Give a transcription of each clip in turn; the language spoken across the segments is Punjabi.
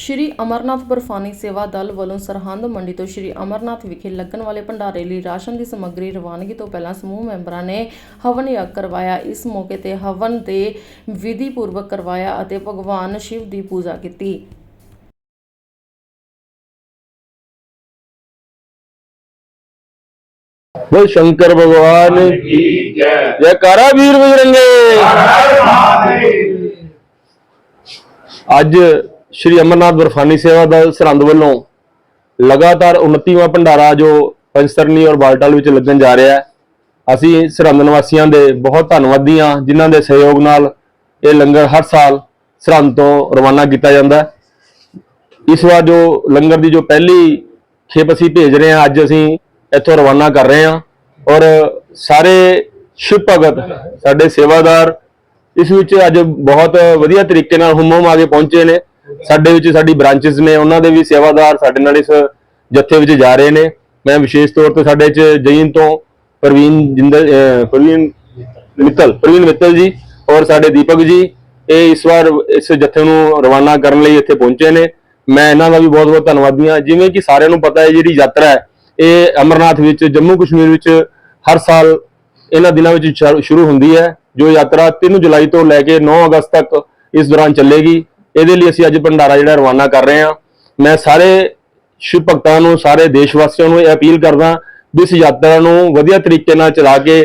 ਸ਼੍ਰੀ ਅਮਰਨਾਥ ਬਰਫਾਨੀ ਸੇਵਾ ਦਲ ਵੱਲੋਂ ਸਰਹੰਦ ਮੰਡੀ ਤੋਂ ਸ਼੍ਰੀ ਅਮਰਨਾਥ ਵਿਖੇ ਲੱਗਣ ਵਾਲੇ ਭੰਡਾਰੇ ਲਈ ਰਾਸ਼ਨ ਦੀ ਸਮੱਗਰੀ ਰਵਾਨਗੀ ਤੋਂ ਪਹਿਲਾਂ ਸਮੂਹ ਮੈਂਬਰਾਂ ਨੇ ਹਵਨ ਯੱਗ ਕਰਵਾਇਆ ਇਸ ਮੌਕੇ ਤੇ ਹਵਨ ਦੇ ਵਿਧੀ ਪੂਰਵਕ ਕਰਵਾਇਆ ਅਤੇ ਭਗਵਾਨ ਸ਼ਿਵ ਦੀ ਪੂਜਾ ਕੀਤੀ बोल शंकर भगवान की जयकारा वीर बजरंगे ਅੱਜ ਸ਼੍ਰੀ ਅਮਰਨਾਥ ਬਰਫਾਨੀ ਸੇਵਾ ਦਲ ਸਰਹੰਦ ਵੱਲੋਂ ਲਗਾਤਾਰ 29ਵਾਂ ਭੰਡਾਰਾ ਜੋ ਪੰਚਤਰਨੀ ਔਰ ਬਾਲਟਾਲ ਵਿੱਚ ਲੱਗਣ ਜਾ ਰਿਹਾ ਹੈ, ਅਸੀਂ ਸਰਹੰਦ ਨਿਵਾਸੀਆਂ ਦੇ ਬਹੁਤ ਧੰਨਵਾਦੀ ਹਾਂ, ਜਿਨ੍ਹਾਂ ਦੇ ਸਹਿਯੋਗ ਨਾਲ ਇਹ ਲੰਗਰ ਹਰ ਸਾਲ ਸਰਹੰਦ ਤੋਂ ਰਵਾਨਾ ਕੀਤਾ ਜਾਂਦਾ ਹੈ। ਇਸ ਵਾਰ ਜੋ ਲੰਗਰ ਦੀ ਜੋ ਪਹਿਲੀ ਖੇਪ ਅਸੀਂ ਭੇਜ ਰਹੇ ਹਾਂ, ਅੱਜ ਅਸੀਂ ਇੱਥੋਂ ਰਵਾਨਾ ਕਰ ਰਹੇ ਹਾਂ ਔਰ ਸਾਰੇ ਸ਼ਿਵ ਭਗਤ, ਸਾਡੇ ਸੇਵਾਦਾਰ ਇਸ ਵਿੱਚ ਅੱਜ ਬਹੁਤ ਵਧੀਆ ਤਰੀਕੇ ਨਾਲ ਹੁਮਮ ਆ ਕੇ ਪਹੁੰਚੇ ਨੇ। ਸਾਡੇ ਵਿੱਚ ਸਾਡੀ ਬ੍ਰਾਂਚਸ ਨੇ, ਉਹਨਾਂ ਦੇ ਵੀ ਸੇਵਾਦਾਰ ਸਾਡੇ ਨਾਲ ਇਸ ਜੱਥੇ ਵਿੱਚ ਜਾ ਰਹੇ ਨੇ। ਮੈਂ ਵਿਸ਼ੇਸ਼ ਤੌਰ ਤੇ ਸਾਡੇ ਚ ਜੈਨ ਤੋਂ ਪ੍ਰਵੀਨ ਜਿੰਦਲ ਪ੍ਰਵੀਨ ਮਿੱਤਲ ਪ੍ਰਵੀਨ ਮਿੱਤਲ ਜੀ ਔਰ ਸਾਡੇ ਦੀਪਕ ਜੀ, ਇਹ ਇਸ ਵਾਰ ਇਸ ਜੱਥੇ ਨੂੰ ਰਵਾਨਾ ਕਰਨ ਲਈ ਇੱਥੇ ਪਹੁੰਚੇ ਨੇ। ਮੈਂ ਇਹਨਾਂ ਦਾ ਵੀ ਬਹੁਤ ਬਹੁਤ ਧੰਨਵਾਦੀ ਹਾਂ। ਜਿਵੇਂ ਕਿ ਸਾਰਿਆਂ ਨੂੰ ਪਤਾ ਹੈ, ਜਿਹੜੀ ਯਾਤਰਾ ਹੈ, ਇਹ ਅਮਰਨਾਥ ਵਿੱਚ, ਜੰਮੂ ਕਸ਼ਮੀਰ ਵਿੱਚ ਹਰ ਸਾਲ ਇਹਨਾਂ ਦਿਨਾਂ ਵਿੱਚ ਸ਼ੁ- ਸ਼ੁਰੂ ਹੁੰਦੀ ਹੈ, ਜੋ ਯਾਤਰਾ 3 ਜੁਲਾਈ ਤੋਂ ਲੈ ਕੇ 9 ਅਗਸਤ ਤੱਕ ਇਸ ਦੌਰਾਨ ਚੱਲੇਗੀ। ਇਹਦੇ ਲਈ ਅਸੀਂ ਅੱਜ ਭੰਡਾਰਾ ਜਿਹੜਾ ਰਵਾਨਾ ਕਰ ਰਹੇ ਹਾਂ। ਮੈਂ ਸਾਰੇ ਸ਼ਿਵ ਭਗਤਾਂ ਨੂੰ, ਸਾਰੇ ਦੇਸ਼ ਵਾਸੀਆਂ ਨੂੰ ਇਹ ਅਪੀਲ ਕਰਦਾ ਵੀ ਇਸ ਯਾਤਰਾ ਨੂੰ ਵਧੀਆ ਤਰੀਕੇ ਨਾਲ ਚਲਾ ਕੇ,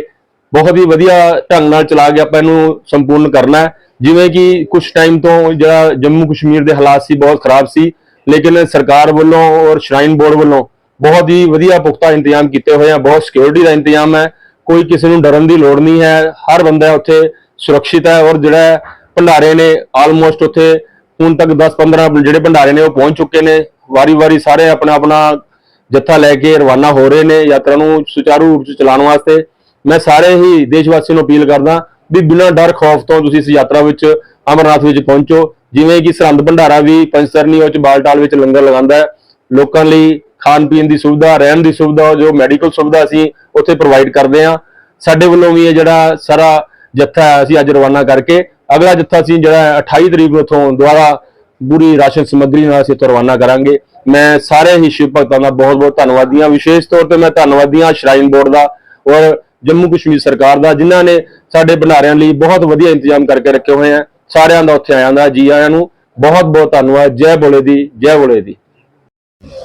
ਬਹੁਤ ਹੀ ਵਧੀਆ ਢੰਗ ਨਾਲ ਚਲਾ ਕੇ ਆਪਾਂ ਇਹਨੂੰ ਸੰਪੂਰਨ ਕਰਨਾ ਹੈ। ਜਿਵੇਂ ਕਿ ਕੁਝ ਟਾਈਮ ਤੋਂ ਜਿਹੜਾ ਜੰਮੂ ਕਸ਼ਮੀਰ ਦੇ ਹਾਲਾਤ ਸੀ, ਬਹੁਤ ਖਰਾਬ ਸੀ, ਲੇਕਿਨ ਸਰਕਾਰ ਵੱਲੋਂ ਔਰ ਸ਼ਰਾਈਨ ਬੋਰਡ ਵੱਲੋਂ ਬਹੁਤ ਹੀ ਵਧੀਆ ਪੁਖਤਾ ਇੰਤਜ਼ਾਮ ਕੀਤੇ ਹੋਏ ਆ, ਬਹੁਤ ਸਿਕਿਉਰਿਟੀ ਦਾ ਇੰਤਜ਼ਾਮ ਹੈ। ਕੋਈ ਕਿਸੇ ਨੂੰ ਡਰਨ ਦੀ ਲੋੜ ਨਹੀਂ ਹੈ। ਹਰ ਬੰਦਾ ਉੱਥੇ ਸੁਰੱਖਿਅਤ ਹੈ ਔਰ ਜਿਹੜਾ ਭੰਡਾਰੇ ਨੇ ਆਲਮੋਸਟ ਉੱਥੇ ਹੁਣ ਤੱਕ 10-15 ਜਿਹੜੇ ਭੰਡਾਰੇ ਨੇ ਉਹ ਪਹੁੰਚ ਚੁੱਕੇ ਨੇ। ਵਾਰੀ-ਵਾਰੀ ਸਾਰੇ ਆਪਣਾ ਆਪਣਾ ਜੱਥਾ ਲੈ ਕੇ ਰਵਾਨਾ ਹੋ ਰਹੇ ਨੇ ਯਾਤਰਾ ਨੂੰ ਸੁਚਾਰੂ ਰੂਪ ਚ ਚਲਾਉਣ ਵਾਸਤੇ। ਮੈਂ ਸਾਰੇ ਹੀ ਦੇਸ਼ ਵਾਸੀਆਂ ਨੂੰ ਅਪੀਲ ਕਰਦਾ ਵੀ ਬਿਨਾਂ ਡਰ ਖੌਫ ਤੋਂ ਤੁਸੀਂ ਇਸ ਯਾਤਰਾ ਵਿੱਚ ਅਮਰਨਾਥ ਵਿੱਚ ਪਹੁੰਚੋ। ਜਿਵੇਂ ਕਿ ਸਰਹੰਦ ਭੰਡਾਰਾ ਵੀ ਪੰਚਤਰਨੀ ਵਿੱਚ ਬਾਲਟਾਲ ਵਿੱਚ ਲੰਗਰ ਲਗਾਉਂਦਾ ਹੈ। ਲੋਕਾਂ ਲਈ ਖਾਣ ਪੀਣ ਦੀ ਸੁਵਿਧਾ, ਰਹਿਣ ਦੀ ਸੁਵਿਧਾ, ਜੋ ਮੈਡੀਕਲ ਸੁਵਿਧਾ ਅਸੀਂ ਉੱਥੇ ਪ੍ਰੋਵਾਈਡ ਕਰਦੇ ਹਾਂ। ਸਾਡੇ ਵੱਲੋਂ ਵੀ ਇਹ ਜਿਹੜਾ ਸਾਰਾ ਜੱਥਾ ਹੈ ਅਸੀਂ ਅੱਜ ਰਵਾਨਾ ਕਰਕੇ ਅਗਲਾ ਜੱਥਾ ਅਸੀਂ ਜਿਹੜਾ ਹੈ 28 ਤਰੀਕ ਨੂੰ ਉੱਥੋਂ ਦੁਬਾਰਾ ਪੂਰੀ ਰਾਸ਼ਨ ਸਮੱਗਰੀ ਨਾਲ ਅਸੀਂ ਇੱਥੋਂ ਰਵਾਨਾ ਕਰਾਂਗੇ ਮੈਂ ਸਾਰੇ ਹੀ ਸ਼ਿਵ ਭਗਤਾਂ ਦਾ ਬਹੁਤ ਬਹੁਤ ਧੰਨਵਾਦੀ ਹਾਂ ਵਿਸ਼ੇਸ਼ ਤੌਰ ਤੇ ਮੈਂ ਧੰਨਵਾਦੀ ਹਾਂ ਸ਼ਰਾਈਨ ਬੋਰਡ ਦਾ ਔਰ ਜੰਮੂ ਕਸ਼ਮੀਰ ਸਰਕਾਰ ਦਾ ਜਿਨ੍ਹਾਂ ਨੇ ਸਾਡੇ ਭੰਡਾਰਿਆਂ ਲਈ ਬਹੁਤ ਵਧੀਆ ਇੰਤਜ਼ਾਮ ਕਰਕੇ ਰੱਖੇ ਹੋਏ ਆ ਸਾਰਿਆਂ ਦਾ ਉੱਥੇ ਆਇਆਂ ਦਾ ਜੀ ਆਇਆਂ ਨੂੰ ਬਹੁਤ ਬਹੁਤ ਧੰਨਵਾਦ ਜੈ ਬੋਲੇ ਦੀ ਜੈ ਬੋਲੇ ਦੀ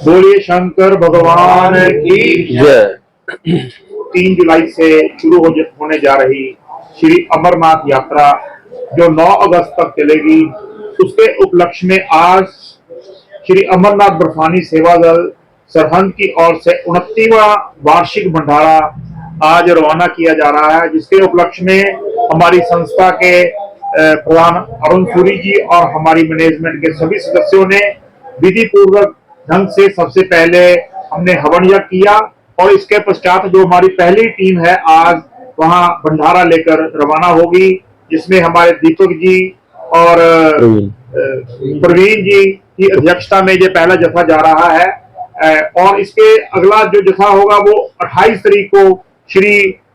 बोलिए शंकर भगवान की ਜੈ तीन जुलाई से शुरू हो होने जा रही श्री अमरनाथ यात्रा, जो 9 अगस्त तक चलेगी, उसके उपलक्ष्य में आज श्री अमरनाथ बर्फानी सेवा दल, सरहंद की ओर से उनतीवा वार्षिक भंडारा आज रवाना किया जा रहा है, जिसके उपलक्ष्य में हमारी संस्था के प्रधान अरुण सूरी जी और हमारी मैनेजमेंट के सभी सदस्यों ने विधि पूर्वक ढंग से सबसे पहले हमने हवन यज्ञ किया और इसके पश्चात जो हमारी पहली टीम है आज वहाँ भंडारा लेकर रवाना होगी जिसमें हमारे दीपक जी और प्रवीण। जी की अध्यक्षता में ये पहला जत्था जा रहा है और इसके अगला जो जत्था होगा वो 28 तारीख को श्री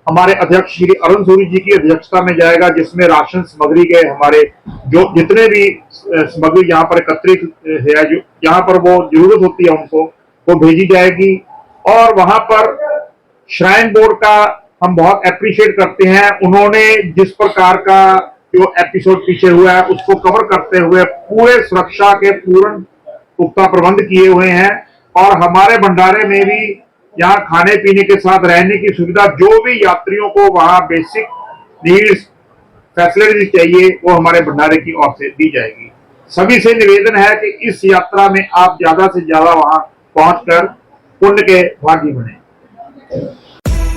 हमारे अध्यक्ष श्री अरुण सूरी जी की अध्यक्षता में जाएगा जिसमें राशन सामग्री के हमारे जो जितने भी सामग्री यहाँ पर एकत्रित है जो यहाँ पर वो ज़रूरत होती है उनको वो भेजी जाएगी और वहाँ पर श्राइन बोर्ड का हम बहुत अप्रिशिएट करते हैं। उन्होंने जिस प्रकार का जो एपिसोड पीछे हुआ है, उसको कवर करते हुए पूरे सुरक्षा के पूर्ण पुख्ता प्रबंध किए हुए हैं। और हमारे भंडारे में भी यहाँ खाने पीने के साथ रहने की सुविधा, जो भी यात्रियों को वहाँ बेसिक नीड्स फैसिलिटीज़ चाहिए, वो हमारे भंडारे की ओर से दी जाएगी। सभी से निवेदन है कि इस यात्रा में आप ज़्यादा से ज़्यादा वहाँ पहुंचकर पुण्य के भागी बने।